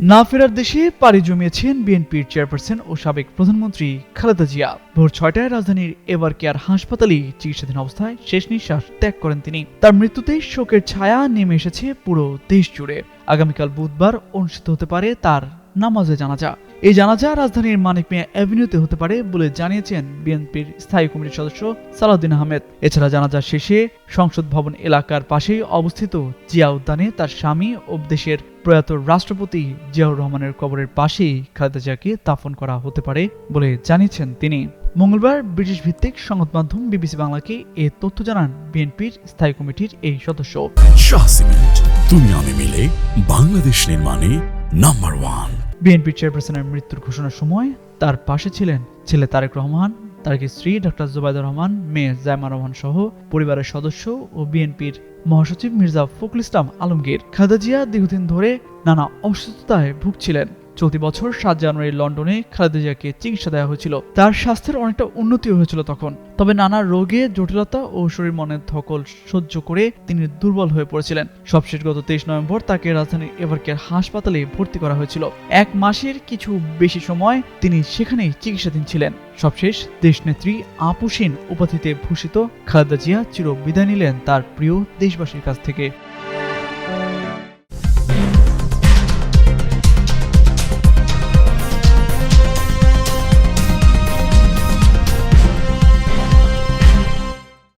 না ফেরার দেশে পাড়ি জমিয়েছেন বিএনপির চেয়ারপারসন ও সাবেক প্রধানমন্ত্রী খালেদা জিয়া। ভোর ছয়টায় রাজধানীর এবার কেয়ার হাসপাতালে চিকিৎসাধীন অবস্থায় শেষ নিঃশ্বাস ত্যাগ করেন তিনি। তার মৃত্যুতে শোকের ছায়া নেমে এসেছে পুরো দেশ জুড়ে আগামীকাল বুধবার অনুষ্ঠিত হতে পারে তার নামাজে জানাজা। এই জানাজা রাজধানীর মানিক মিয়া অ্যাভিনিউতে হতে পারে বলে জানিয়েছেন বিএনপির স্থায়ী কমিটির সদস্য সালাউদ্দিন আহমেদ। এছাড়া জানাজা শেষে সংসদ ভবন এলাকার পাশেই অবস্থিত জিয়া উদ্যানে তার স্বামী ও দেশের প্রয়াত রাষ্ট্রপতি জিয়াউর রহমানের কবরের পাশেই খালেদা জিয়াকে দাফন করা হতে পারে বলে জানিয়েছেন তিনি। মঙ্গলবার ব্রিটিশ ভিত্তিক সংবাদ মাধ্যম বিবিসি বাংলাকে এ তথ্য জানান বিএনপির স্থায়ী কমিটির এই সদস্য। তুমি আমি মিলে বাংলাদেশ নির্মাণে নাম্বার ওয়ান বিএনপির চেয়ারপারসনের মৃত্যুর ঘোষণার সময় তার পাশে ছিলেন ছেলে তারেক রহমান তারেক স্ত্রী ডক্টর জুবাইদুর রহমান, মেয়ে জায়মা রহমান সহ পরিবারের সদস্য ও বিএনপির মহাসচিব মির্জা ফখরুল ইসলাম আলমগীর খাদাজিয়া দীর্ঘদিন ধরে নানা অসুস্থতায় ভুগছিলেন। চলতি বছর সাত জানুয়ারি লন্ডনে খালেদা জিয়াকে চিকিৎসা দেওয়া হয়েছিল। তার স্বাস্থ্যের অনেকটা উন্নতি হয়েছিল তখন। তবে নানা রোগে, জটিলতা ও শরীর মনের ধকল সহ্য করে তিনি দুর্বল হয়ে পড়েছিলেন। সবশেষ গত তেইশ নভেম্বর তাকে রাজধানীর এভারকেয়ার হাসপাতালে ভর্তি করা হয়েছিল। এক মাসের কিছু বেশি সময় তিনি সেখানেই চিকিৎসাধীন ছিলেন। সবশেষ দেশনেত্রী আপুসিন উপাধিতে ভূষিত খালেদা জিয়া চির বিদায় নিলেন তার প্রিয় দেশবাসীর কাছ থেকে।